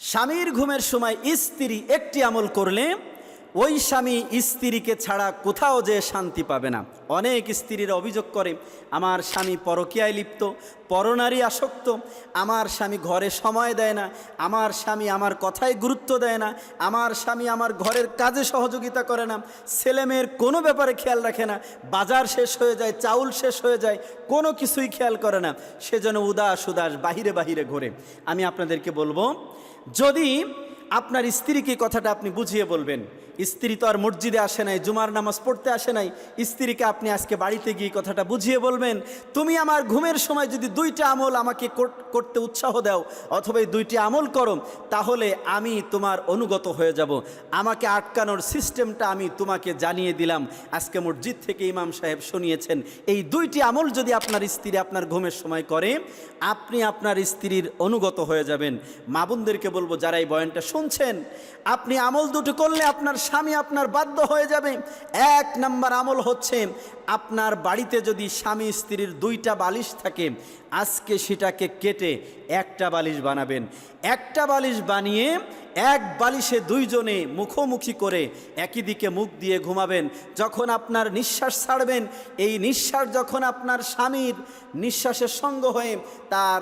স্বামীর ঘুমের সময় স্ত্রী একটি আমল করলে ওই স্বামী স্ত্রীকে ছাড়া কোথাও যে শান্তি পাবে না। অনেক স্ত্রীরা অভিযোগ করে, আমার স্বামী পরকীয়ায় লিপ্ত, পরনারী আসক্ত, আমার স্বামী ঘরে সময় দেয় না, আমার স্বামী আমার কথায় গুরুত্ব দেয় না, আমার স্বামী আমার ঘরের কাজে সহযোগিতা করে না, ছেলেমেয়ের কোনো ব্যাপারে খেয়াল রাখে না, বাজার শেষ হয়ে যায়, চাউল শেষ হয়ে যায়, কোনো কিছুই খেয়াল করে না, সে যেন উদাস উদাস, বাহিরে বাহিরে ঘোরে। আমি আপনাদেরকে বলব, যদি আপনার স্ত্রীকে কথাটা আপনি বুঝিয়ে বলবেন। স্ত্রী তো আর মসজিদে আসে নাই, জুমার নামাজ পড়তে আসে নাই। স্ত্রীকে আপনি আজকে বাড়িতে গিয়ে কথাটা বুঝিয়ে বলবেন, তুমি আমার ঘুমের সময় যদি দুইটা আমল আমাকে করতে উৎসাহ দাও, অথবা এই দুইটি আমল করো, তাহলে আমি তোমার অনুগত হয়ে যাব। আমাকে আটকানোর সিস্টেমটা আমি তোমাকে জানিয়ে দিলাম। আজকে মসজিদ থেকে ইমাম সাহেব শুনিয়েছেন, এই দুইটি আমল যদি আপনার স্ত্রী আপনার ঘুমের সময় করে, আপনি আপনার স্ত্রীর অনুগত হয়ে যাবেন। মা বোনদেরকে বলব, যারা এই বয়ানটা শুনছেন, আপনি আমল দুটো করলে আপনার স্বামী আপনার বাধ্য হয়ে যাবে। এক নাম্বার আমল হচ্ছে, আপনার বাড়িতে যদি স্বামী স্ত্রীর দুইটা বালিশ থাকে, আজকে সেটাকে কেটে একটা বালিশ বানাবেন। একটা বালিশ বানিয়ে এক বালিশে দুইজনে মুখোমুখি করে একই দিকে মুখ দিয়ে ঘুমাবেন। যখন আপনার নিঃশ্বাস ছাড়বেন, এই নিঃশ্বাস যখন আপনার স্বামীর নিঃশ্বাসের সঙ্গ হয়ে তার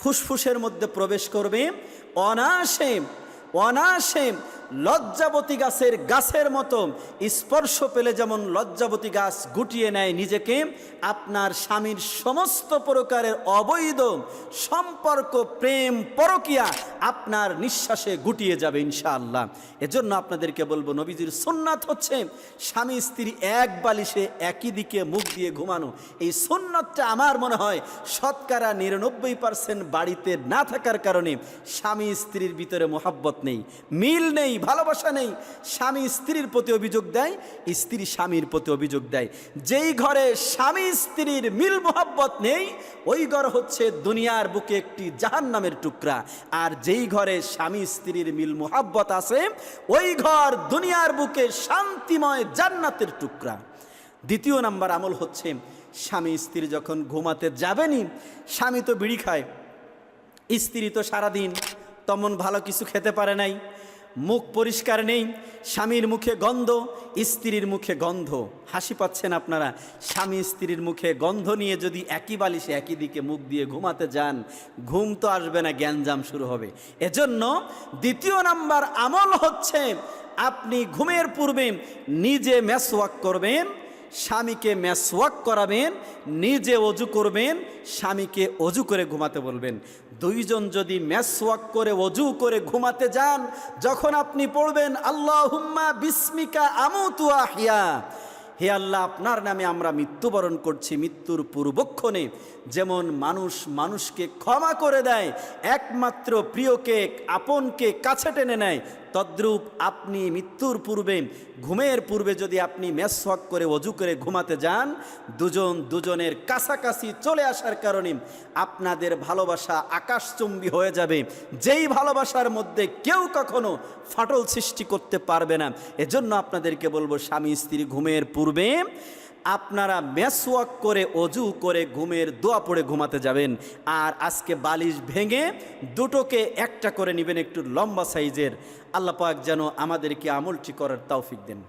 ফুসফুসের মধ্যে প্রবেশ করবে, অনায়াসে অনায়াসে লজ্জাবতী গাছের গাছের মতো স্পর্শ পেলে যেমন লজ্জাবতী গাছ গুটিয়ে নেয় নিজেকে, আপনার স্বামীর সমস্ত প্রকারের অবৈধ সম্পর্ক, প্রেম, পরকিয়া আপনার নিঃশ্বাসে গুটিয়ে যাবে ইনশাআল্লাহ। এজন্য আপনাদেরকে বলব, নবীজির সুন্নাত হচ্ছে স্বামী স্ত্রী এক বালিশে একই দিকে মুখ দিয়ে ঘুমানো। এই সুন্নতটা আমার মনে হয় শতকরা নিরানব্বই পার্সেন্ট বাড়িতে না থাকার কারণে স্বামী স্ত্রীর ভিতরে মোহাব্বত নেই, মিল নেই ভালোবাসা নেই, স্বামী স্ত্রীর প্রতি অভিযোগ দেয়, স্ত্রী স্বামীর প্রতি অভিযোগ দেয়। যেই ঘরে স্বামী স্ত্রীর মিল মোহাব্বত নেই, ওই ঘর হচ্ছে দুনিয়ার বুকে একটি জাহান নামের টুকরা। আর যেই ঘরে স্বামী স্ত্রীর মিল মোহাব্বত আছে, ওই ঘর দুনিয়ার বুকে শান্তিময় জান্নাতের টুকরা। দ্বিতীয় নাম্বার আমল হচ্ছে, স্বামী স্ত্রী যখন ঘুমাতে যাবেনি স্বামী তো বিড়ি খায়, স্ত্রী তো সারাদিন তেমন ভালো কিছু খেতে পারে নাই। মুখ পরিষ্কার নেই, স্বামীর মুখে গন্ধ, স্ত্রীর মুখে গন্ধ। হাসি পাচ্ছেন আপনারা? স্বামী স্ত্রীর মুখে গন্ধ নিয়ে যদি একই বালিশে একই দিকে মুখ দিয়ে ঘুমাতে যান, ঘুম তো আসবে না জ্ঞানজাম শুরু হবে। এজন্য দ্বিতীয় নাম্বার আমল হচ্ছে, আপনি ঘুমের পূর্বে নিজে মেসওয়াক করবেন স্বামীকে মেসওয়াক করাবেন, নিজে অজু করবেন, স্বামীকে অজু করে ঘুমাতে বলবেন। দুইজন যদি মেসওয়াক করে, অজু করে ঘুমাতে যান, যখন আপনি পড়বেন আল্লাহ হুম্মা বিস্মিকা আমুতু আহিয়া। হে আল্লাহ, আপনার নামে আমরা মৃত্যুবরণ করছি, মৃত্যুর পূর্বক্ষণে। যেমন মানুষ মানুষকে ক্ষমা করে দেয়, একমাত্র প্রিয়কে, আপনকে কাছে টেনে নেয় তদ্রূপ আপনি মৃত্যুর পূর্বে, ঘুমের পূর্বে যদি আপনি মেসওয়াক করে অজু করে ঘুমাতে যান, দুজন দুজনের কাছাকাছি চলে আসার কারণে আপনাদের ভালোবাসা আকাশচুম্বী হয়ে যাবে। যেই ভালোবাসার মধ্যে কেউ কখনো ফাটল সৃষ্টি করতে পারবে না। এজন্য আপনাদেরকে বলব, স্বামী স্ত্রী, ঘুমের পূর্বে আপনারা মেসওয়াক করে অজু করে ঘুমের দোয়া পড়ে ঘুমাতে যাবেন। আর আজকে বালিশ ভেঙে দুটোকে একটা করে নেবেন একটু লম্বা সাইজের। আল্লাপাক যেন আমাদেরকে আমলটি করার তৌফিক দেন।